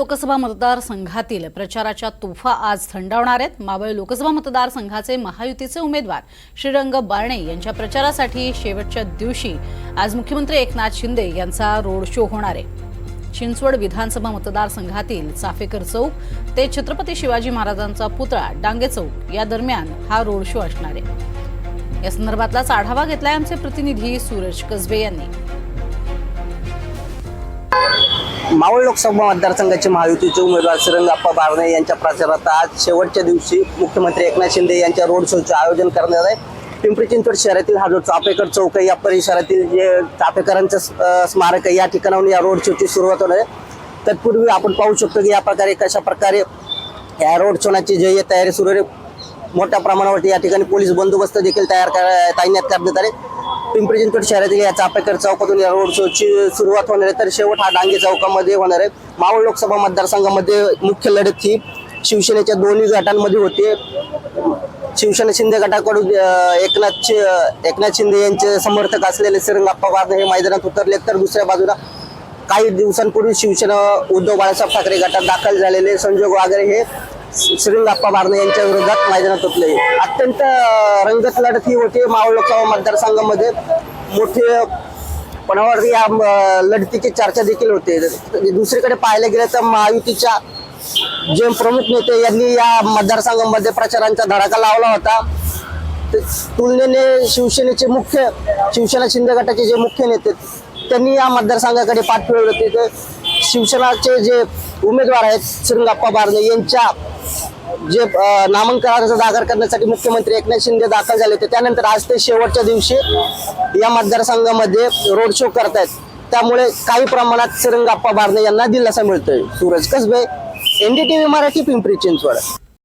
लोकसभा मतदारसंघातील प्रचाराच्या तुफा आज थंडावणार आहेत. मावळ लोकसभा मतदारसंघाचे महायुतीचे उमेदवार श्रीरंग बारणे यांच्या प्रचारासाठी शेवटच्या दिवशी आज मुख्यमंत्री एकनाथ शिंदे यांचा रोड शो होणार आहे. चिंचवड विधानसभा मतदारसंघातील चाफेकर चौक ते छत्रपती शिवाजी महाराजांचा पुतळा डांगे चौक या दरम्यान हा रोड शो असणार आहे. या संदर्भातलाच आढावा घेतलाय आमचे प्रतिनिधी सूरज कसबे यांनी. मावळ लोकसभा मतदारसंघाचे महायुतीचे उमेदवार सिरंगाप्पा बारणे यांच्या प्रचारात आज शेवटच्या दिवशी मुख्यमंत्री एकनाथ शिंदे यांच्या रोड शोचे आयोजन करण्यात आहे पिंपरी चिंचवड शहरातील हा जो चापेकर चौक आहे या परिसरातील जे चापेकरांचं स्मारक आहे या ठिकाणाहून या रोड शोची सुरुवात होणार आहे. तत्पूर्वी आपण पाहू शकतो की या प्रकारे कशा प्रकारे या रोड शोनाची जे तयारी सुरू आहे मोठ्या प्रमाणावरती या ठिकाणी पोलीस बंदोबस्त देखील तयार कर तैनात करण्यात आले. पिंपरी चिंचवड शहरातील या चापेकर चौकातून या रोड शोची सुरुवात होणार आहे. तर शेवट हा डांगे चौकामध्ये होणार आहे. मावळ लोकसभा मतदारसंघामध्ये मुख्य लढत ही शिवसेनेच्या दोन्ही गटांमध्ये होते. शिवसेना शिंदे गटाकडून एकनाथ एकनाथ शिंदे यांचे समर्थक असलेले सिरंगाप्पा बारणे हे मैदानात उतरले. तर दुसऱ्या बाजूला काही दिवसांपूर्वी शिवसेना उद्धव बाळासाहेब ठाकरे गटात दाखल झालेले संजोग वागरे हे श्रीरंगाप्पा बारणे यांच्या विरोधात मैदानात उतले अत्यंत रंगत लढत ही होती मावळ लोकसभा मतदारसंघामध्ये. मोठे पणावर या लढतीची चर्चा देखील होते. दुसरीकडे पाहायला गेलं तर महायुतीच्या जे प्रमुख नेते यांनी या मतदारसंघामध्ये प्रचारांचा धडाका लावला होता. तुलनेने शिवसेनेचे मुख्य शिवसेना शिंदे गटाचे जे मुख्य नेते त्यांनी या मतदारसंघाकडे पाठ फिरवले होते तर शिवसेनाचे जे उमेदवार आहेत श्रीरंगाप्पा बारणे यांच्या जे नामांकन अर्ज दाखल करण्यासाठी मुख्यमंत्री एकनाथ शिंदे दाखल झाले होते. त्यानंतर आज ते शेवटच्या दिवशी या मतदारसंघामध्ये रोड शो करतायत. त्यामुळे काही प्रमाणात सिरंगाप्पा बारणे यांना दिलासा मिळतोय. सूरज कसबे एनडीटीव्ही मराठी पिंपरी चिंचवड.